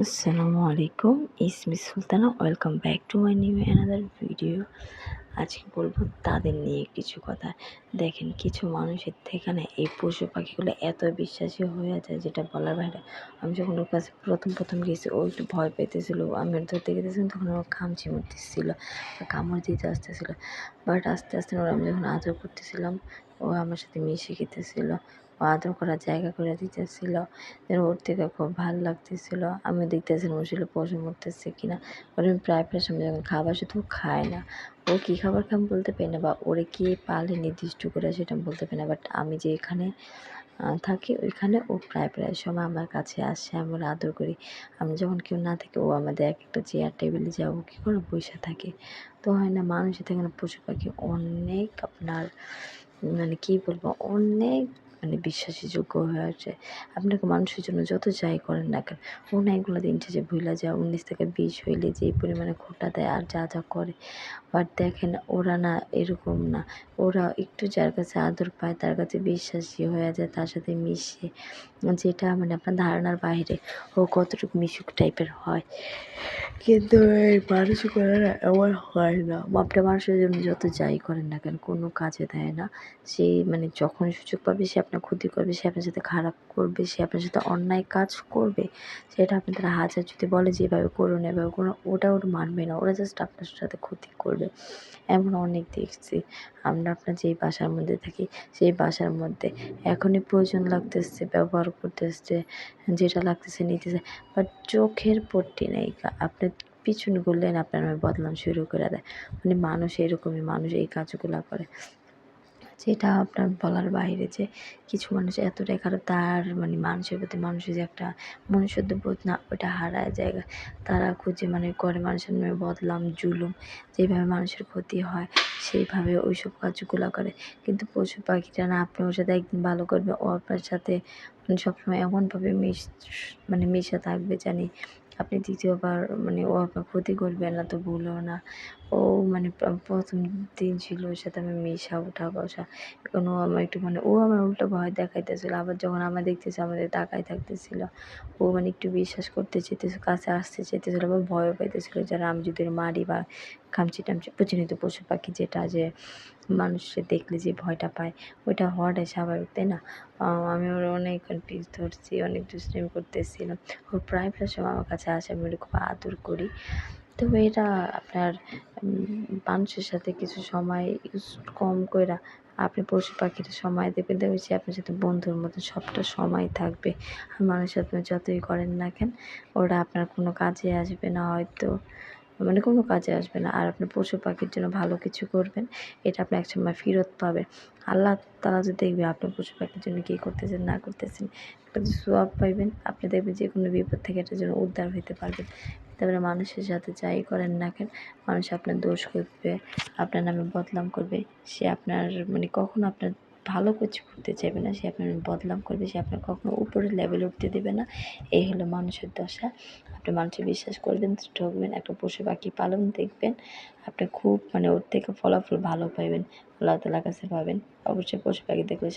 আসসালামু আলাইকুম ইসমি Sultana welcome back to my new another video আজকে বলব তাদের নিয়ে কিছু কথা। দেখেন কিছু মানুষের থেকে না এই পশু পাখিগুলো এত বিশ্বাসী হয়ে যায় যেটা বলার বাইরে। আমি যখন ওর কাছে প্রথম প্রথম গেছি, ও একটু ভয় পেতেছিল আমি ওর ধরতে গেতেছিলাম, তখন ও খামচি মরতেছিল, কামড় দিতে আসতেছিল। বাট আস্তে আস্তে ওরা আমি যখন আদর করতেছিলাম, ও আমার সাথে মিশে খেতেছিল আদর করার জায়গা করে দিতেছিল। যেন ওর থেকে খুব ভালো লাগতেছিল আমি দেখতেছিলাম ওর ছিল পশম উঠতেছে কিনা। ওর আমি প্রায় প্রায় সময় যখন খাবার শুধু খায় না ও কী খাবার খাম বলতে পারি না বা ওরে কে পালে নির্দিষ্ট করে সেটা বলতে পারি না। বাট আমি যে এখানে থাকি ওইখানে ও প্রায় প্রায় সময় আমার কাছে আসে আমরা আদর করি। আমি যখন কেউ না থাকি, ও আমাদের এক একটা চেয়ার টেবিলে যাব কী করে বসে থাকে? তো হয় না, মানুষের থেকে পশু পাখি অনেক আপনার মানে কী বলব, অনেক মানে বিশ্বাসীযোগ্য হয়ে আছে আপনাকে মানুষের জন্য যত যাই করেন না কেন ও না এগুলো দিন শেষে ভুলে যায়, উনিশ থেকে বিশ হইলে যে পরিমাণে খোটা দেয় আর যা যা করে। বাট দেখেন, ওরা না এরকম না। ওরা একটু যার কাছে আদর পায়, তার কাছে বিশ্বাসী হয়ে যায়, তার সাথে মিশে। যেটা মানে আপনার ধারণার বাইরে, ও কতটুকু মিশুক টাইপের হয়। কিন্তু এই মানুষ করে না, এমন হয় না। আপনার মানুষের জন্য যত যাই করেন না কেন, কোনো কাজে দেয় না। সে মানে যখন সুযোগ পাবে, সে আপনার ক্ষতি করবে, সে আপনার সাথে খারাপ করবে, সে আপনার সাথে অন্যায় কাজ করবে, সেটা আপনি তারা হাজার যদি বলে যে এভাবে করুন এভাবে করুন ওটা ওর মানবে না। ওরা জাস্ট আপনার সাথে ক্ষতি করবে। এমন অনেক দেখছি। আমরা আপনার যেই বাসার মধ্যে থাকি, সেই বাসার মধ্যে এখনই প্রয়োজন লাগতেছে, ব্যবহার করতেছে, যেটা লাগতেছে, নিতেছে বাট চোখের পট্টি নেই। আপনি পিছন ঘুরলেন, আপনার বদলাম শুরু করে দেয়। মানে মানুষ এরকমই, মানুষ এই কাজগুলো করে। যেটা আপনার বলার বাইরে যে কিছু মানুষ এতটাই খারাপ, তার মানে মানুষের প্রতি মানুষের যে একটা মনুষ্যত্ব বোধ না, ওটা হারায় জায়গা। তারা খুঁজে মানে করে মানুষের নামে বদলাম, জুলুম, যেভাবে মানুষের ক্ষতি হয়, সেইভাবে ওইসব কাজগুলো করে। কিন্তু পশু পাখিটা না, আপনি ওর সাথে একদিন ভালো করবে, ও আপনার সাথে মানে সবসময় এমনভাবে মিশ মানে মিশে থাকবে জানি। আপনি দ্বিতীয়বার মানে ও আপনার ক্ষতি করবে না, তো ভুলও না। ও মানে প্রথম দিন ছিল ওর সাথে আমি মেশা, উঠা, বসা। এখন ও আমার একটু মানে ও আমার উল্টো ভয় দেখাইতেছিল। আবার যখন আমার দেখতেছে, আমাদের তাকায় থাকতেছিল। ও মানে একটু বিশ্বাস করতে চেতেছিল কাছে আসতে চেতেছিল বা ভয়ও পাইতেছিল যারা আমি যদি মারি বা খামচি টামচি, প্রচলিত পশু পাখি যেটা যে মানুষে দেখলে যে ভয়টা পায়, ওইটা হওয়াটাই স্বাভাবিক, তাই না? আমি ওর অনেক পিস ধরছি, অনেক দুষ্টামি করতেছিলাম। ও প্রায় প্রায় সময় আমার কাছে আসে, আমি ওটা খুব আদর করি। তো এটা আপনার মানুষের সাথে কিছু সময় ইউজ কম কইরা আপনি পশু পাখির সময় দেবেন। দেখবেন সে আপনার সাথে বন্ধুর মতো সবটা সময় থাকবে। আর মানুষের আপনি যতই করেন না কেন, ওরা আপনার কোনো কাজে আসবে না হয়তো। মানে কোনো কাজে আসবে না। আর আপনি পশু পাখির জন্য ভালো কিছু করবেন, এটা আপনি একসময় ফেরত পাবেন। আল্লাহ তালা যদি দেখবে আপনি পশু পাখির জন্য কী করতেছেন, না করতেছেন একটা সোয়াব পাইবেন। আপনি দেখবেন যে কোনো বিপদ থেকে এটার জন্য উদ্ধার হইতে পারবেন। তারপরে মানুষের সাথে যাই করেন না কেন, মানুষ আপনার দোষ করবে, আপনার নামে বদনাম করবে, সে আপনার মানে কখনো আপনার ভালো কিছু করতে চাইবে না, সে আপনার বদনাম করবে, সে আপনার কখনো উপরের লেভেলে উঠতে দেবে না। এই হলো মানুষের দশা। আপনি মানুষের বিশ্বাস করবেন ঠকবেন একটা পশু পাখি পালন দেখবেন, আপনি খুব মানে ওর থেকে ফলাফল ভালো পাইবেন, আল্লাহ তালার কাছে পাবেন। অবশ্যই পশু পাখি দেখলে